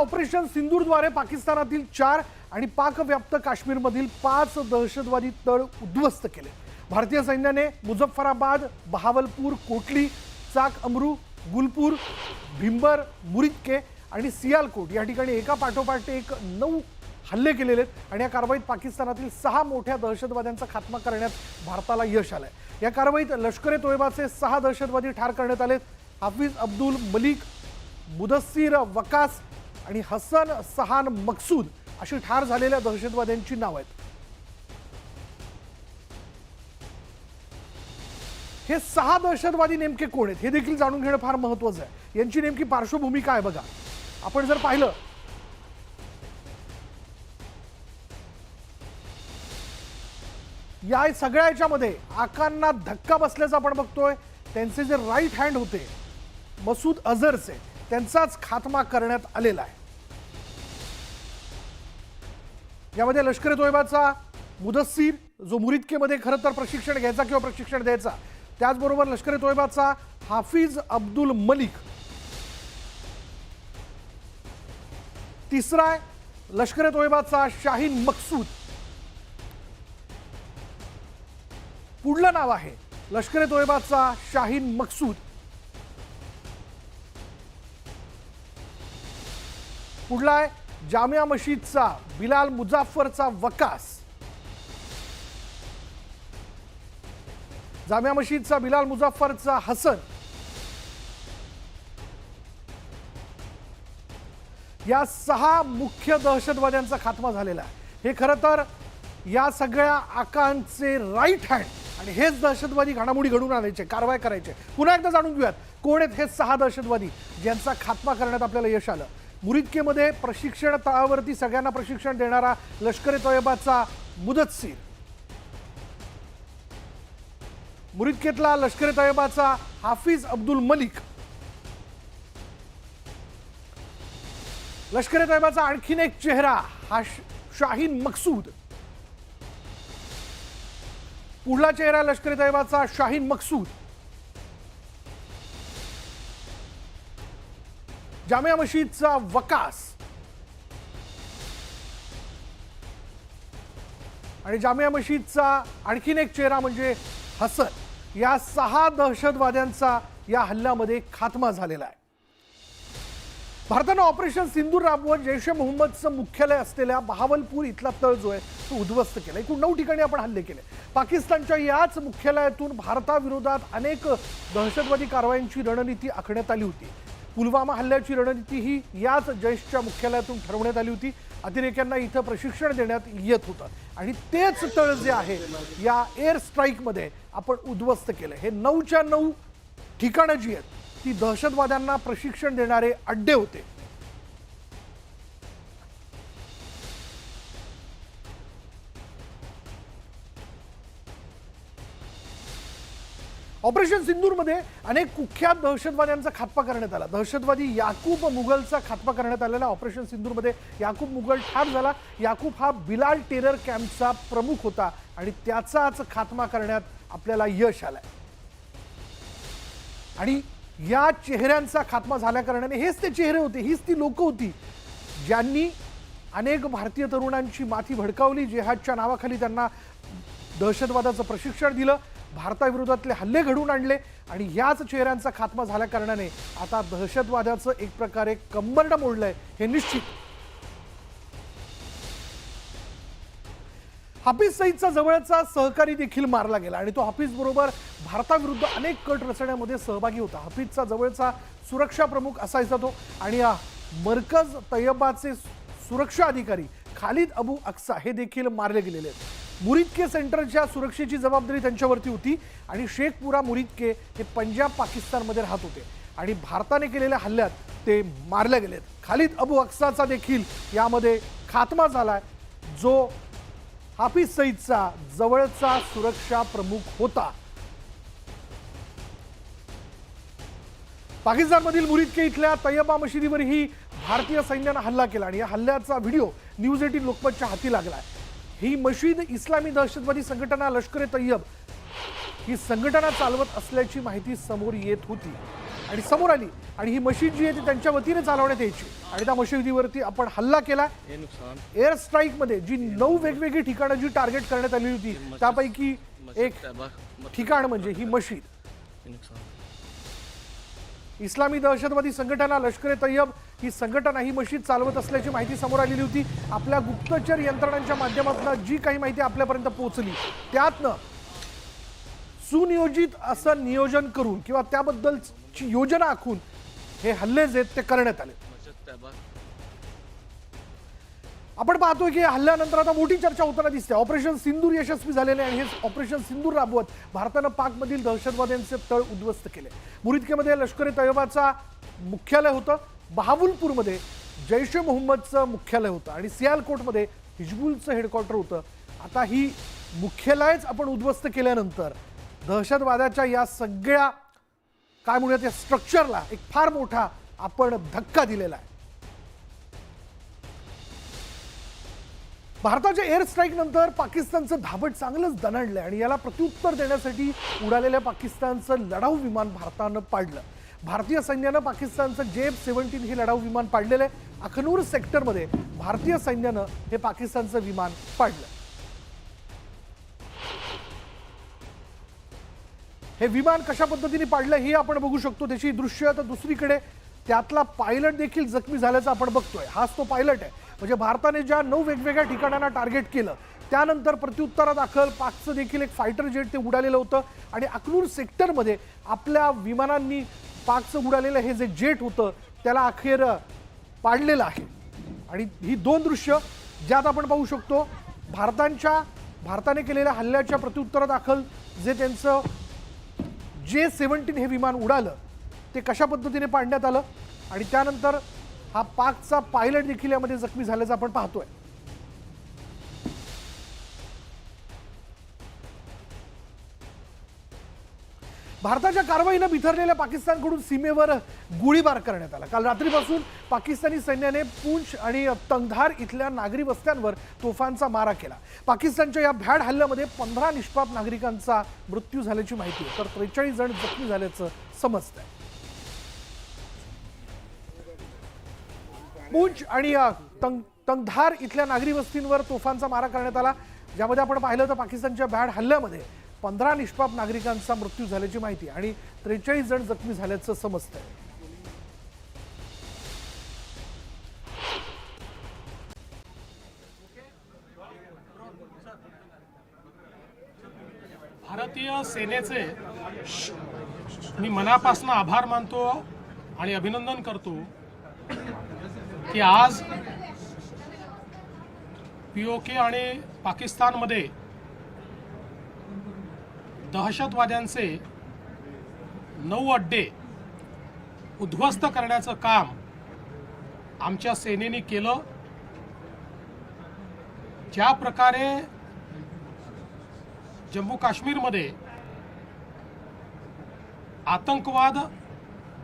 Operation सिंदूरद्वारे पाकिस्तानातील चार आणि पाकव्याप्त काश्मीरमधील पाच दहशतवादी तळ उद्ध्वस्त केले. भारतीय सैन्याने मुझफ्फराबाद बहावलपूर कोटली चाक अमरू गुलपूर भिंबर मुरिक्के आणि सियालकोट या ठिकाणी एका पाठोपाठ एक नऊ हल्ले केलेले आहेत आणि या कारवाईत पाकिस्तानातील सहा मोठ्या दहशतवाद्यांचा खात्मा करण्यात भारताला यश आलंय. या कारवाईत लष्कर ए तोयबाचे सहा दहशतवादी ठार करण्यात आलेत. हाफिज अब्दुल मलिक मुदस्सीर वकास आणि हसन सहान मकसूद अशी ठार झालेल्या दहशतवाद्यांची नाव आहेत. हे सहा दहशतवादी नेमके कोण आहेत? हे देखील जाणून घेणं फार महत्वाचं आहे. यांची नेमकी पार्श्वभूमी काय बघा. आपण जर पाहिलं या सगळ्या याच्यामध्ये आकांना धक्का बसल्याचं आपण बघतोय. त्यांचे जे राईट हँड होते मसूद अझरचे त्यांचाच खात्मा करण्यात आलेला आहे. यामध्ये लष्कर तोयबाचा मुदस्सीर जो मुरिदकेमध्ये खरं तर प्रशिक्षण घ्यायचा किंवा प्रशिक्षण द्यायचा त्याचबरोबर लष्कर तोयबाचा हाफिज अब्दुल मलिक. तिसरा आहे लष्कर तोयबाचा शाहीन मकसूद. पुढलं नाव आहे लष्कर तोयबाचा शाहीन मकसूद. पुढला आहे जामिया मशीदचा बिलाल मुजाफ्फरचा वकास. जामिया मशीदचा बिलाल मुजाफ्फरचा हसन. या सहा मुख्य दहशतवाद्यांचा खात्मा झालेला आहे. हे खरं तर या सगळ्या आकांचे राईट हँड आणि हेच दहशतवादी घडामोडी घडून आणायचे कारवाई करायचे. पुन्हा एकदा जाणून घेऊयात कोण आहेत हे सहा दहशतवादी ज्यांचा खात्मा करण्यात आपल्याला यश आलं? मुरिदकेमध्ये प्रशिक्षण तळावरती सगळ्यांना प्रशिक्षण देणारा लष्कर ए तोयबाचा मुदतसीर. मुरिदकेतला लष्कर ए तोयबाचा हाफिज अब्दुल मलिक. लष्कर ए तोयबाचा आणखीन एक चेहरा हा शाहीन मकसूद. पुढला चेहरा लष्कर ए तोयबाचा शाहीन मकसूद. जामिया मशीदचा वकास. आणि जामिया मशीदचा आणखीन एक चेहरा म्हणजे हसन. या सहा दहशतवाद्यांचा या हल्ल्यामध्ये खात्मा झालेला आहे. भारतानं ऑपरेशन सिंदूर राबवत जैश ए मोहम्मदचं मुख्यालय असलेल्या बहावलपूर इथला तळ जो आहे तो उद्ध्वस्त केला. एकूण नऊ ठिकाणी आपण हल्ले केले. पाकिस्तानच्या याच मुख्यालयातून भारताविरोधात अनेक दहशतवादी कारवायांची रणनीती आखण्यात आली होती. पुलवामा हल्ल्याची रणनीती ही याच जैशच्या मुख्यालयातून ठरवण्यात आली होती. अतिरेक्यांना इथं प्रशिक्षण देण्यात येत होतं. आणि तेच तळ जे आहे या एअर स्ट्राईकमध्ये आपण उद्ध्वस्त केलं. हे नऊच्या नऊ ठिकाणं जी आहेत ती दहशतवाद्यांना प्रशिक्षण देणारे अड्डे होते. ऑपरेशन सिंदूरमध्ये अनेक कुख्यात दहशतवाद्यांचा खात्मा करण्यात आला. दहशतवादी याकूब मुघलचा खात्मा करण्यात आलेला ऑपरेशन सिंदूरमध्ये. याकूब मुघल ठार झाला. याकूब हा बिलाल टेरर कॅम्पचा प्रमुख होता आणि त्याचाच खात्मा करण्यात आपल्याला यश आलंय. आणि या चेहऱ्यांचा खात्मा झाल्या कारणाने हेच ते चेहरे होते हीच ती लोक होती ज्यांनी अनेक भारतीय तरुणांची माथी भडकावली जेहादच्या नावाखाली त्यांना दहशतवादाचं प्रशिक्षण दिलं. भारताविरोधातले हल्ले घडवून आणले आणि याच चेहऱ्यांचा खात्मा झाल्या कारणाने आता दहशतवादाचं एक प्रकारे कंबरडं मोडलंय हे निश्चित. हाफिज सईदचा जवळचा सहकारी देखील मारला गेला आणि तो हाफिज बरोबर भारताविरुद्ध अनेक कट रचण्यामध्ये सहभागी होता. हाफिजचा जवळचा सुरक्षा प्रमुख असायचा तो आणि मरकज तय्यबाचे सुरक्षा अधिकारी खालिद अबू अक्सा हे देखील मारले गेलेले आहेत. मुरिदके सेंटरच्या सुरक्षेची जबाबदारी त्यांच्यावरती होती आणि शेखपुरा मुरिदके हे पंजाब पाकिस्तानमध्ये राहत होते. आणि भारताने केलेल्या हल्ल्यात ते मारले गेलेत. खालिद अबू अक्साचा देखील यामध्ये खात्मा झालाय. जो हाफिज सईदचा जवळचा सुरक्षा प्रमुख होता. पाकिस्तानमधील मुरिदके इथल्या तय्यबा मशिदीवरही भारतीय सैन्यानं हल्ला केला आणि या हल्ल्याचा व्हिडिओ न्यूज एटीन लोकमतच्या हाती लागलाय. ही मशीद इस्लामी दहशतवादी संघटना लष्कर ए तय्यब ही संघटना चालवत असल्याची माहिती समोर येत होती. आणि समोर आली. आणि ही मशीद जी आहे ती त्यांच्या वतीने चालवण्यात यायची. आणि त्या मशिदीवरती आपण हल्ला केला. एअर स्ट्राईकमध्ये जी नऊ वेगवेगळी ठिकाणं जी टार्गेट करण्यात आली होती त्यापैकी एक ठिकाण म्हणजे ही मशीद. इस्लामी दहशतवादी संघटना लष्कर ए तय्यब ही संघटना ही मशीद चालवत असल्याची माहिती समोर आलेली होती. आपल्या गुप्तचर यंत्रणांच्या माध्यमातून जी काही माहिती आपल्यापर्यंत पोहोचली त्यातनं सुनियोजित असं नियोजन करून किंवा त्याबद्दलची योजना आखून हे हल्ले जे आहेत ते करण्यात आले. आपण पाहतोय की हल्ल्यानंतर आता मोठी चर्चा होताना दिसते. ऑपरेशन सिंदूर यशस्वी झालेले आहे आणि हे ऑपरेशन सिंदूर राबवत भारतानं पाकमधील दहशतवाद्यांचे तळ उद्ध्वस्त केले. मुरिदकेमध्ये लष्कर ए तयबाचा मुख्यालय होतं. बहावुलपूरमध्ये जैश ए मोहम्मदचं मुख्यालय होतं आणि सियालकोटमध्ये हिजबुलचं हेडक्वार्टर होतं. आता ही मुख्यालयच आपण उद्ध्वस्त केल्यानंतर दहशतवादाच्या या सगळ्या काय म्हणूयात या स्ट्रक्चरला एक फार मोठा आपण धक्का दिलेला आहे. भारताच्या एअर स्ट्राईक नंतर पाकिस्तानचं धाबट चांगलंच दणाणलंय आणि याला प्रत्युत्तर देण्यासाठी उडालेल्या पाकिस्तानचं लढाऊ विमान भारतानं पाडलं. भारतीय सैन्यानं पाकिस्तानचं जेफ सेव्हन्टीन हे लढाऊ विमान पाडलेलं आहे. अखनूर सेक्टरमध्ये भारतीय सैन्यानं हे पाकिस्तानचं विमान पाडलं. हे विमान कशा पद्धतीने पाडलं हे आपण बघू शकतो. त्याची दृश्य तर दुसरीकडे. त्यातला पायलट देखील जखमी झाल्याचं आपण बघतोय. हाच तो पायलट आहे. म्हणजे भारताने ज्या नऊ वेगवेगळ्या ठिकाणांना टार्गेट केलं त्यानंतर प्रत्युत्तरादाखल पाकचं देखील एक फायटर जेट ते उडालेलं होतं. आणि अकलूर सेक्टरमध्ये आपल्या विमानांनी पाकचं उडालेलं हे जे जेट होतं त्याला अखेर पाडलेलं आहे. आणि ही दोन दृश्य ज्यात आपण पाहू शकतो भारतांच्या भारताने केलेल्या हल्ल्याच्या प्रत्युत्तरादाखल जे त्यांचं जे सेव्हन्टीन हे विमान उडालं ते कशा पद्धतीने पाडण्यात आलं? आणि त्यानंतर हा पाकचा पायलट देखील यामध्ये जखमी झाल्याचं आपण पाहतोय. भारताच्या कारवाईनं बिथरलेल्या पाकिस्तानकडून सीमेवर गोळीबार करण्यात आला. काल रात्रीपासून पाकिस्तानी सैन्याने पूंछ आणि तंगधार इथल्या नागरी वस्त्यांवर तोफांचा मारा केला. पाकिस्तानच्या या भ्याड हल्ल्यामध्ये पंधरा निष्पाप नागरिकांचा मृत्यू झाल्याची माहिती आहे. तर त्रेचाळीस जण जखमी झाल्याचं समजतंय. पूंछ आणि तंग तंगधार इथल्या नागरी वस्तींवर तोफांचा मारा करण्यात आला. ज्यामध्ये आपण पाहिलं तर पाकिस्तानच्या बॅड हल्ल्यामध्ये पंधरा निष्पाप नागरिकांचा मृत्यू झाल्याची माहिती आणि त्रेचाळीस जण जखमी झाल्याचं समजतंय भारतीय सेनेचे मी मनापासून आभार मानतो आणि अभिनंदन करतो की आज पीओके आणि पाकिस्तानमध्ये दहशतवाद्यांचे नऊ अड्डे उद्ध्वस्त करण्याचं काम आमच्या सेनेने केलं. ज्या प्रकारे जम्मू काश्मीरमध्ये आतंकवाद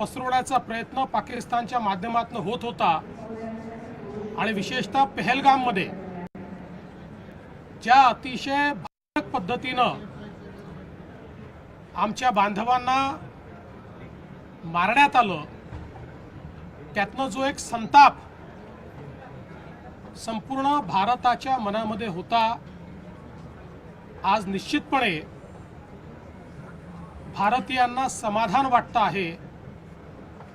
पसरवण्याचा प्रयत्न पाकिस्तानच्या माध्यमातून होत होता. आणि विशेषतः पहलगाममध्ये ज्या अतिशय भयानक पद्धतीनं आमच्या बांधवांना मारण्यात आलं त्यातनं जो एक संताप संपूर्ण भारताच्या मनामध्ये होता आज निश्चितपणे भारतीयांना समाधान वाटतं आहे.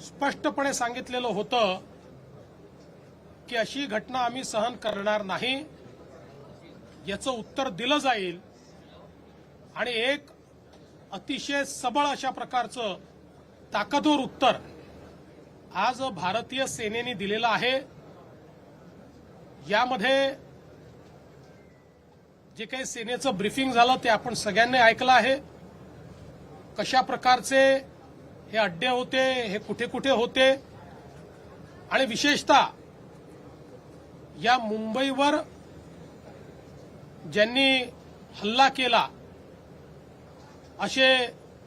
स्पष्टपणे सांगितलेलं होतं की अशी घटना आम्ही सहन करणार नाही. याचं उत्तर दिलं जाईल. आणि एक अतिशय सबळ अशा प्रकारचं ताकदवर उत्तर आज भारतीय सेनेने दिलेलं आहे. यामध्ये जे काही सेनेचं ब्रिफिंग झालं ते आपण सगळ्यांनी ऐकलं आहे. कशा प्रकारचे हे अड्डे होते हे कुठे कुठे होते? आणि विशेषतः या मुंबईवर ज्यांनी हल्ला केला असे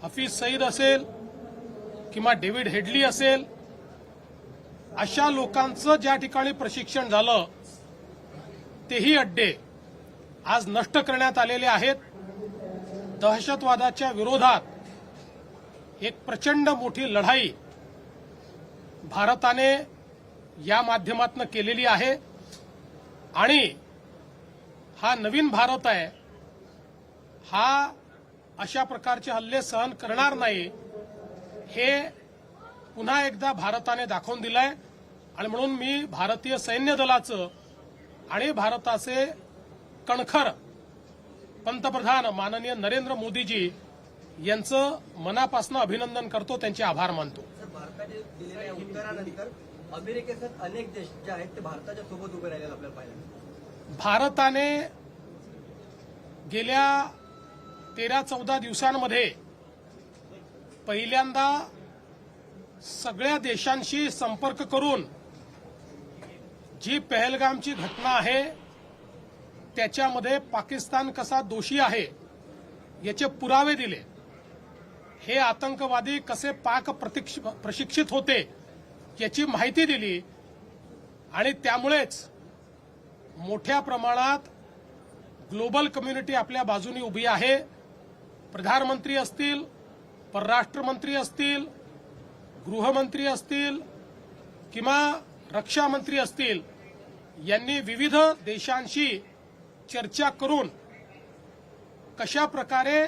हफीज सईद असेल किंवा डेव्हिड हेडली असेल अशा लोकांचं ज्या ठिकाणी प्रशिक्षण झालं तेही अड्डे आज नष्ट करण्यात आलेले आहेत. दहशतवादाच्या विरोधात एक प्रचंड मोठी लढाई भारताने या माध्यमातून केलेली आहे. आणि हा नवीन भारत आहे हा अशा प्रकारचे हल्ले सहन करणार नाही हे पुन्हा एकदा भारताने दाखवून दिलंय. आणि म्हणून मी भारतीय सैन्य दलाचं आणि भारताचे कणखर पंतप्रधान माननीय नरेंद्र मोदीजी यांचं मनापासून अभिनंदन करतो त्यांचे आभार मानतो. भारताने दिलेल्या उत्तरानंतर अमेरिकेसह अनेक देश जे आहेत ते भारताच्या सोबत उभे राहिलेले आपल्याला पाहिजे भारताने गेल्या तेरा चौदा दिवसांमध्ये पहिल्यांदा सगळ्या देशांशी संपर्क करून जी पहलगामची घटना आहे त्याच्यामध्ये पाकिस्तान कसा दोषी आहे याचे पुरावे दिले. हे आतंकवादी कसे पाक प्रशिक्षित होते याची माहिती दिली आणि त्यामुळेच मोठ्या प्रमाणात ग्लोबल कम्युनिटी आपल्या बाजूनी उभी आहे. प्रधानमंत्री असतील परराष्ट्र मंत्री असतील गृहमंत्री असतील किंवा रक्षा मंत्री असतील यांनी विविध देशांशी चर्चा करून कशा प्रकारे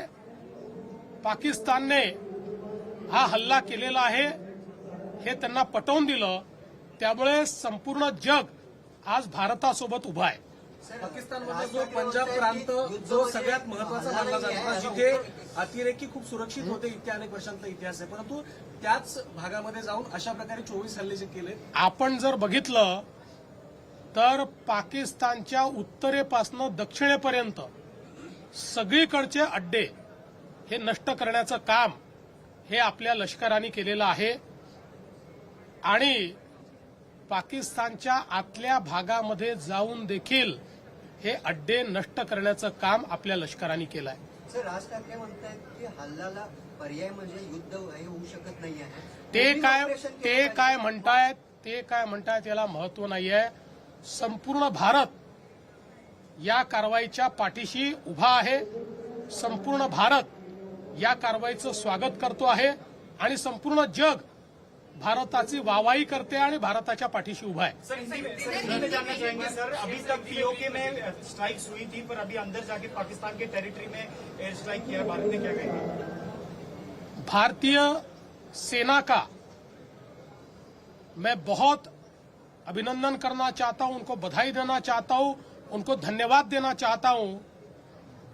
पाकिस्तानने हा हल्ला केलेला आहे हे त्यांना पटवून दिलं त्यामुळे संपूर्ण जग आज भारतासोबत उभं आहे. पाकिस्तानमधला जो पंजाब प्रांत जो सगळ्यात महत्त्वाचा मानला जात जिथे अतिरेकी खूप सुरक्षित होते इतक्या अनेक वर्षांचा इतिहास आहे. परंतु त्याच भागामध्ये जाऊन अशा प्रकारे चोवीस हल्ले जे केले आपण जर बघितलं तर पाकिस्तानच्या उत्तरेपासनं दक्षिणेपर्यंत सगळीकडचे अड्डे हे नष्ट करण्याचं काम हे आपल्या लष्कराने केलेलं आहे. आणि पाकिस्तानच्या आतल्या भागामध्ये जाऊन देखील हे अड्डे नष्ट करण्याचं काम आपल्या लष्कराने केलं आहे सर राज ठाकरे म्हणतायत की हल्ल्याला पर्याय म्हणजे युद्ध हे होऊ शकत नाही आहे. ते काय ते. काय म्हणतायत ते काय म्हणतायत याला महत्त्व नाहीये. संपूर्ण भारत या कारवाईच्या पाठीशी उभा आहे. संपूर्ण भारत या कारवाईचं स्वागत करतो आहे. आणि संपूर्ण जग भारताची वाहवाही करते आणि भारताच्या पाठीशी उभा आहे. सर इसी में सर इसी में जानना चाहेंगे सर. अभी तक पीओके में स्ट्राइक्स हुई थी पर अभी अंदर जाके पाकिस्तान के टेरिटरी में एयर स्ट्राइक किया। भारत ने क्या कहेंगे भारतीय सेना का मैं बहुत अभिनंदन करना चाहता हूं उनको बधाई देना चाहता हूं उनको धन्यवाद देना चाहता हूं।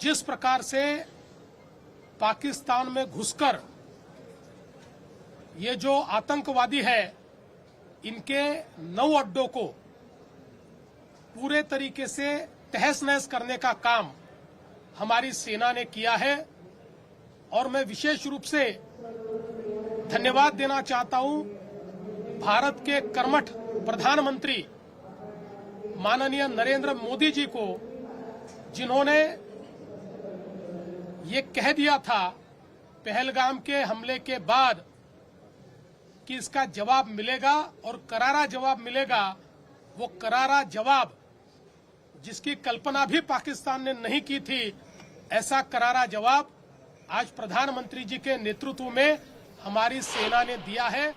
जिस प्रकार से पाकिस्तान में घुसकर ये जो आतंकवादी है, इनके नौ अड्डों को पूरे तरीके से तहस नहस करने का काम हमारी सेना ने किया है और मैं विशेष रूप से धन्यवाद देना चाहता हूँ भारत के कर्मठ प्रधानमंत्री माननीय नरेंद्र मोदी जी को, जिन्होंने ये कह दिया था पहलगाम के हमले के बाद कि इसका जवाब मिलेगा और करारा जवाब मिलेगा, वो करारा जवाब जिसकी कल्पना भी पाकिस्तान ने नहीं की थी, ऐसा करारा जवाब आज प्रधानमंत्री जी के नेतृत्व में हमारी सेना ने दिया है।